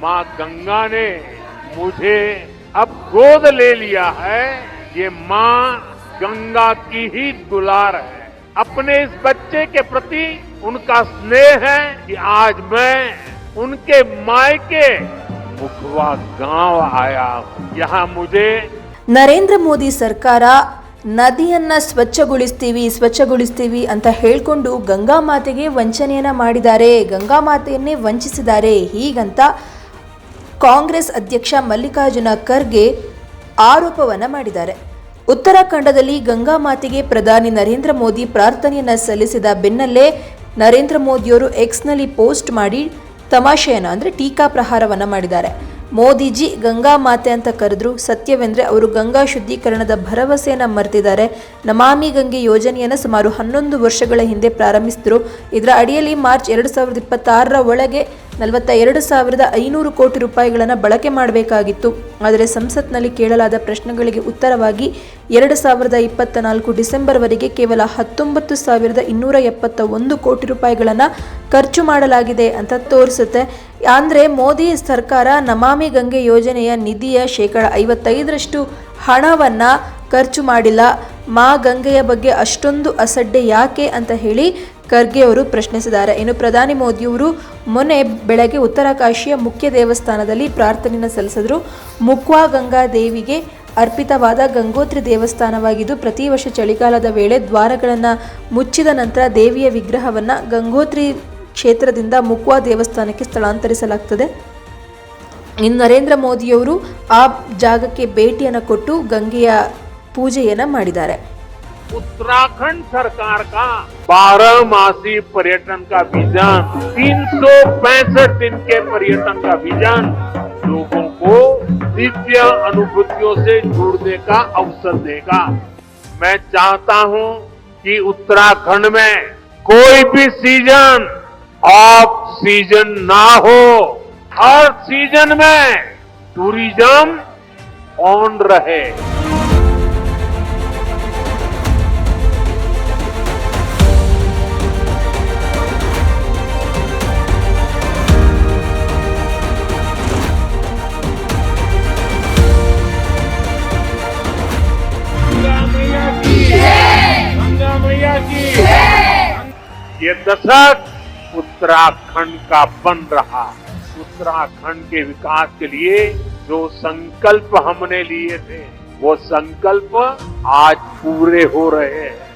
माँ गंगा ने मुझे अब गोद ले लिया है ये माँ गंगा की ही दुलार है अपने इस बच्चे के प्रति उनका स्नेह है कि आज मैं उनके मायके मुखवा गांव आया हूँ यहाँ मुझे ನರೇಂದ್ರ ಮೋದಿ ಸರ್ಕಾರ ನದಿಯನ್ನ ಸ್ವಚ್ಛಗೊಳಿಸ್ತೀವಿ ಸ್ವಚ್ಛಗೊಳಿಸ್ತೀವಿ ಅಂತ ಹೇಳ್ಕೊಂಡು ಗಂಗಾ ಮಾತೆಗೆ ವಂಚನೆಯನ್ನ ಮಾಡಿದ್ದಾರೆ ಗಂಗಾ ಮಾತೆಯನ್ನೇ ವಂಚಿಸಿದ್ದಾರೆ ಹೀಗಂತ ಕಾಂಗ್ರೆಸ್ ಅಧ್ಯಕ್ಷ ಮಲ್ಲಿಕಾರ್ಜುನ ಖರ್ಗೆ ಆರೋಪವನ್ನು ಮಾಡಿದ್ದಾರೆ. ಉತ್ತರಾಖಂಡದಲ್ಲಿ ಗಂಗಾ ಮಾತೆಗೆ ಪ್ರಧಾನಿ ನರೇಂದ್ರ ಮೋದಿ ಪ್ರಾರ್ಥನೆಯನ್ನು ಸಲ್ಲಿಸಿದ ಬೆನ್ನಲ್ಲೇ ನರೇಂದ್ರ ಮೋದಿಯವರು ಎಕ್ಸ್ನಲ್ಲಿ ಪೋಸ್ಟ್ ಮಾಡಿ ತಮಾಷೆಯನ್ನು ಅಂದರೆ ಟೀಕಾ ಪ್ರಹಾರವನ್ನು ಮಾಡಿದ್ದಾರೆ. ಮೋದಿಜಿ ಗಂಗಾ ಮಾತೆ ಅಂತ ಕರೆದ್ರು. ಸತ್ಯವೆಂದರೆ ಅವರು ಗಂಗಾ ಶುದ್ಧೀಕರಣದ ಭರವಸೆಯನ್ನು ಮರೆತಿದ್ದಾರೆ. ನಮಾಮಿ ಗಂಗೆ ಯೋಜನೆಯನ್ನು ಸುಮಾರು ಹನ್ನೊಂದು ವರ್ಷಗಳ ಹಿಂದೆ ಪ್ರಾರಂಭಿಸಿದ್ರು. ಇದರ ಅಡಿಯಲ್ಲಿ ಮಾರ್ಚ್ ಎರಡು ಸಾವಿರದ ಇಪ್ಪತ್ತಾರರ ಒಳಗೆ ನಲವತ್ತ ಎರಡು ಸಾವಿರದ ಐನೂರು ಕೋಟಿ ರೂಪಾಯಿಗಳನ್ನು ಬಳಕೆ ಮಾಡಬೇಕಾಗಿತ್ತು. ಆದರೆ ಸಂಸತ್ನಲ್ಲಿ ಕೇಳಲಾದ ಪ್ರಶ್ನೆಗಳಿಗೆ ಉತ್ತರವಾಗಿ, ಎರಡು ಸಾವಿರದ ಇಪ್ಪತ್ತ ನಾಲ್ಕು ಡಿಸೆಂಬರ್ವರೆಗೆ ಕೇವಲ ಹತ್ತೊಂಬತ್ತು ಸಾವಿರದ ಇನ್ನೂರ ಎಪ್ಪತ್ತ ಒಂದು ಕೋಟಿ ರೂಪಾಯಿಗಳನ್ನು ಖರ್ಚು ಮಾಡಲಾಗಿದೆ ಅಂತ ತೋರಿಸುತ್ತೆ. ಅಂದರೆ ಮೋದಿ ಸರ್ಕಾರ ನಮಾಮಿ ಗಂಗೆ ಯೋಜನೆಯ ನಿಧಿಯ ಶೇಕಡ ಐವತ್ತೈದರಷ್ಟು ಹಣವನ್ನು ಖರ್ಚು ಮಾಡಿಲ್ಲ. ಮಾ ಗಂಗೆಯ ಬಗ್ಗೆ ಅಷ್ಟೊಂದು ಅಸಡ್ಡೆ ಯಾಕೆ ಅಂತ ಹೇಳಿ ಖರ್ಗೆ ಅವರು ಪ್ರಶ್ನಿಸಿದ್ದಾರೆ. ಇನ್ನು ಪ್ರಧಾನಿ ಮೋದಿಯವರು ಮೊನ್ನೆ ಬೆಳಗ್ಗೆ ಉತ್ತರಕಾಶಿಯ ಮುಖ್ಯ ದೇವಸ್ಥಾನದಲ್ಲಿ ಪ್ರಾರ್ಥನೆಯನ್ನು ಸಲ್ಲಿಸಿದ್ರು. ಮುಕ್ವಾ ಗಂಗಾ ದೇವಿಗೆ ಅರ್ಪಿತವಾದ ಗಂಗೋತ್ರಿ ದೇವಸ್ಥಾನವಾಗಿದ್ದು, ಪ್ರತಿ ವರ್ಷ ಚಳಿಗಾಲದ ವೇಳೆ ದ್ವಾರಗಳನ್ನು ಮುಚ್ಚಿದ ನಂತರ ದೇವಿಯ ವಿಗ್ರಹವನ್ನು ಗಂಗೋತ್ರಿ ಕ್ಷೇತ್ರದಿಂದ ಮುಕ್ವಾ ದೇವಸ್ಥಾನಕ್ಕೆ ಸ್ಥಳಾಂತರಿಸಲಾಗ್ತದೆ ಇನ್ನು ನರೇಂದ್ರ ಮೋದಿಯವರು ಆ ಜಾಗಕ್ಕೆ ಭೇಟಿಯನ್ನು ಕೊಟ್ಟು ಗಂಗೆಯ ಪೂಜೆಯನ್ನು ಮಾಡಿದ್ದಾರೆ. उत्तराखंड सरकार का बारह मासी पर्यटन का विजन तीन सौ पैंसठ दिन के पर्यटन का विजन लोगों को दिव्य अनुभूतियों से जुड़ने का अवसर देगा। मैं चाहता हूँ कि उत्तराखंड में कोई भी सीज़न ऑफ़ सीज़न ना हो। हर सीज़न में टूरिज़्म ऑन रहे। ये दशक उत्तराखंड का बन रहा। उत्तराखंड के विकास के लिए जो संकल्प हमने लिए थे, वो संकल्प आज पूरे हो रहे हैं।